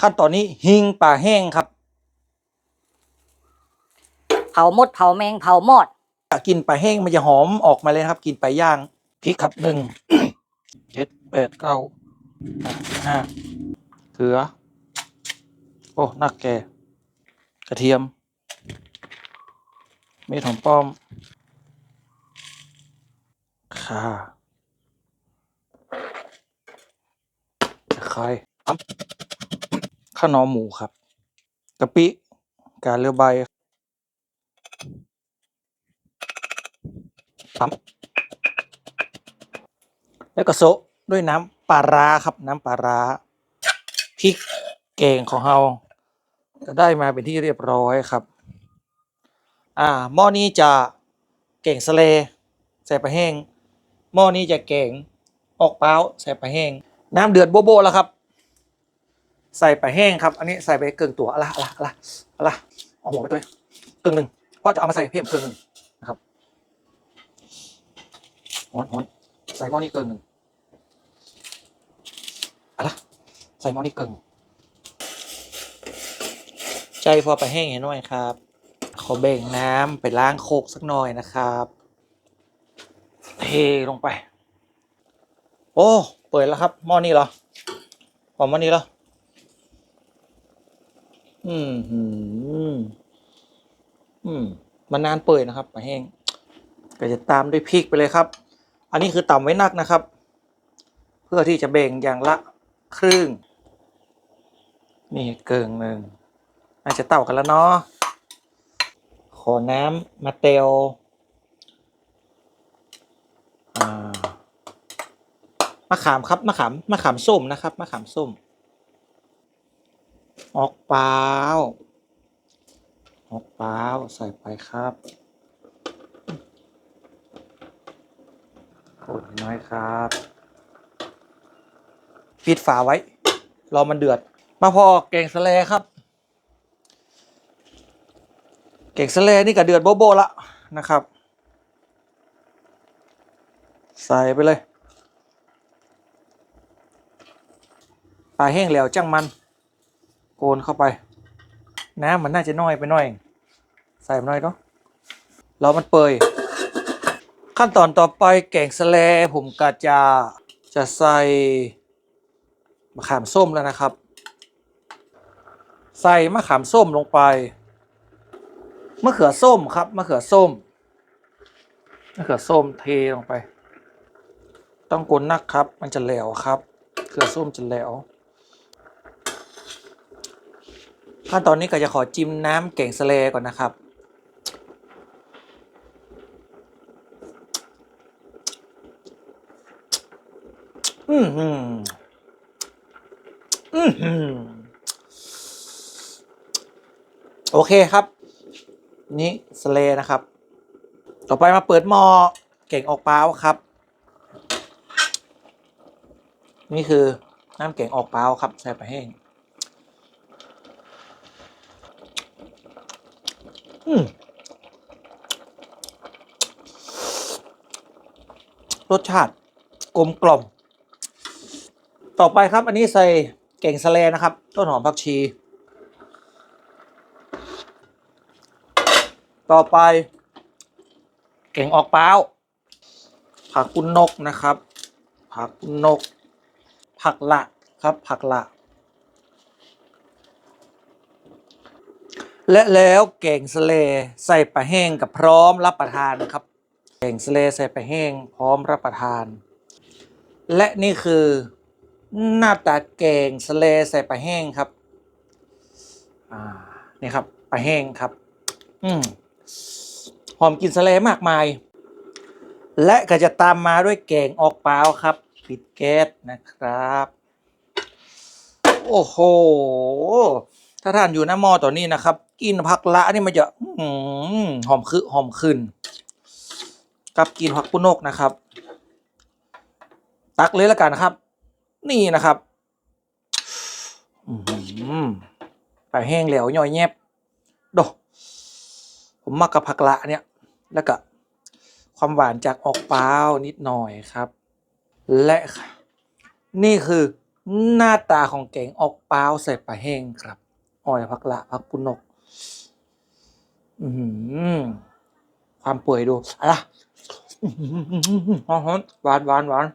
ขั้นตอนนี้หิงปลาแห้งครับ เผามดเผาแมงเผามอดกินปลาแห้งมันจะหอมออกมาเลยนะครับ กินปลาย่างพริกครับหนึ่งเจ็ดแปดเก้าห้าเกลือ โอ้นักแกกระเทียม เม็ดหอมป้อมข่าตะไคร้ปั๊บ ข้าวหนอหมูครับ กะปิ กาเลือใบปั๊มแล้วก็โซะด้วยน้ำปลาร้าครับ น้ำปลาร้าพริกแกงของเราก็ได้มาเป็นที่เรียบร้อยครับ อ่าหม้อนี้จะแกงสะเลใส่ปลาแห้งหม้อนี้จะแกงออกเป้าใส่ปลาแห้ง น้ำเดือดโบโบแล้วครับ ใส่ไปแห้งครับ อันนี้ใส่ไปเกึ่งตัวอะไรอะไรอะไรอะไรเอาหัวไปด้วยกึ่งหนึ่งเพราะจะเอามาใส่เพิ่มกึ่งหนึ่งหอนหอนใส่หม้อนี้เกินหนึ่งอะไรใส่หม้อนี้เกินใจพอไปแห้งเห็นหน่อยครับ ขอเบ่งน้ำไปล้างโคกสักหน่อยนะครับ เทลงไป โอ้ เปิดแล้วครับหม้อนี้เหรอหอมหม้อนี้เหรอ อืมอืมอืมมันนานเปื่อยนะครับปลาแห้ง ก็จะตามด้วยพริกไปเลยครับ อันนี้คือต่ำไว้นักนะครับ เพื่อที่จะเบ่งอย่างละครึ่ง นี่เกิงหนึ่งน่าจะเต่ากันแล้วเนาะ ขอน้ำมาเตลมะขามครับมะขามมะขามส้มนะครับมะขามส้ม ออกเปล่าออกเปล่าใส่ไปครับโอ้ยน้อยครับ ปิดฝาไว้ รอมันเดือด มาพอแกงสะเลครับแกงสะเลนี่ก็เดือดโบโบละนะครับ ใส่ไปเลยปลาแห้งแล้วจังมัน โกนเข้าไป น้ำมันน่าจะน้อยไปหน่อย ใส่มาหน่อยเนาะรอมันเปื่อยขั้นตอนต่อไปแกงสะเลผมก็จะจะใส่มะขามส้มแล้วนะครับ ใส่มะขามส้มลงไปมะเขือส้มครับมะเขือส้มมะเขือส้มเทลงไป ต้องกลนนักครับ มันจะแหลวครับเขือส้มจะแหลว ขั้นตอนนี้ก็จะขอจิ้มน้ำแกงสะเลก่อนนะครับอืมอืมอืมอืมโอเคครับ นี่สเลนะครับ ต่อไปมาเปิดหม้อเก่งออกเปล่าครับ นี่คือน้ำเก่งออกเปล่าครับ ใส่ไปลาแห้งอืม รสชาติกลมกล่อม ต่อไปครับ อันนี้ใส่เก่งสะเลนะครับ ต้นหอมผักชี ต่อไป เก่งออกเปล่าผักกุนนกนะครับ ผักกุนนก ผักละครับ ผักละ และแล้วเก่งสเลใส่ปลาแห้งกับพร้อมรับประทานครับเก่งสเลใส่ปลาแห้งพร้อมรับประทาน และนี่คือหน้าตาแกงสเลใส่ปลาแห้งครับอ่านี่ครับปลาแห้งครับ อืมหอมกลินสเลมากมาย และก็จะตามมาด้วยแกงออกเปล่าครับ ปิดแก๊สนะครับ โอ้โห ถ้าท่านอยู่หน้าหม้อตัวนี้นะครับ กินผักละนี่มันจะอหอมคือหอมขึ้นกับกินผักปุนกนะครับ ตักเลยแล้วกันนะครับ นี่นะครับอือหือปลาแห้งเหลวย่อยแยบโดผมมักกับผักละเนี่ย แล้วก็ความหวานจากออกเปล่านิดหน่อยครับ และนี่คือหน้าตาของแกงออกเปล่าใส่ปลาแห้งครับ อ้อยผักละผักปุนก อือหือความเปื่อยดูอะไรล่ะอื้อหือมหวานหวานหวาน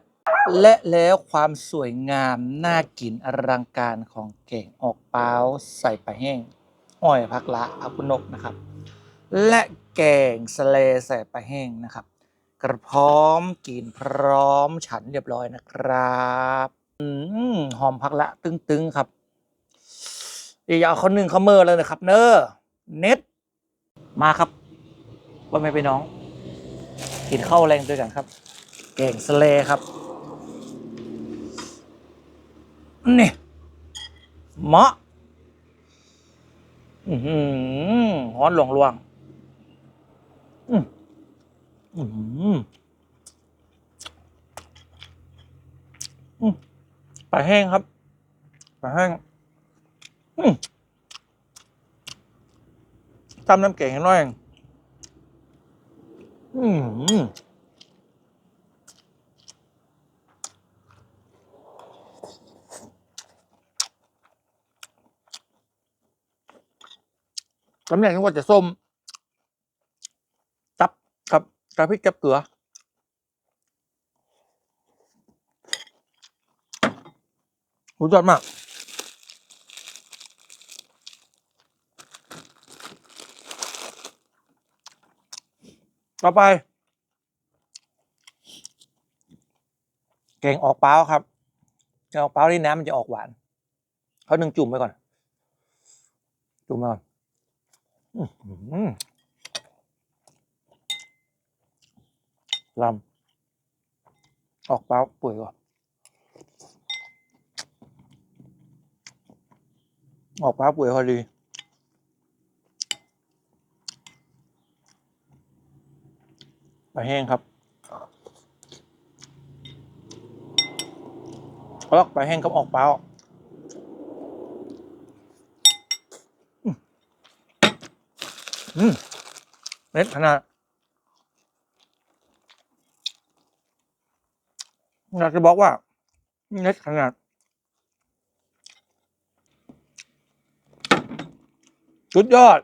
และแล้วความสวยงาม น่ากินอลังการของแกงออกเปล่าใส่ปลาแห้งอ้อยผักละผักปุนกนะครับ และแกงสเลใส่ปลาแห้งนะครับกระพร้อมกินพร้อมฉันเรียบร้อยนะครับ อืมหอมผักละตึงๆครับ ย่าเอาเขาหนึ่งเขาเมอเลยนะครับ เนอเน็ตมาครับ ว่าไม่ไปน้อง กินข้าวแรงด้วยกันครับ แกงสเลครับ นี่เหมาะอือหือฮ้อนหลวงลวงอืมอืมอืมปลาแห้งครับปลาแห้ง ตำน้ำแกงให้น่อยอืมตำแหน่งนึกว่าจะส้มจับครับกระพริกจับเกลือหูยอดมาก ต่อไป แกงออกเปล่าครับแกงออกเปล่าที่น้ำมันจะออกหวานเขาหนึ่งจุ่มไปก่อน จุ่มไปก่อนอื้อหือลำออกเปล่าเปื่อยก่อนออกเปล่าเปื่อยพอดี ไปแห้งครับแล้วไปแห้งกับออกเปล่าอืมอืมเม็ดขนาดอยากจะบอกว่าเน็ตขนาดสุดยอด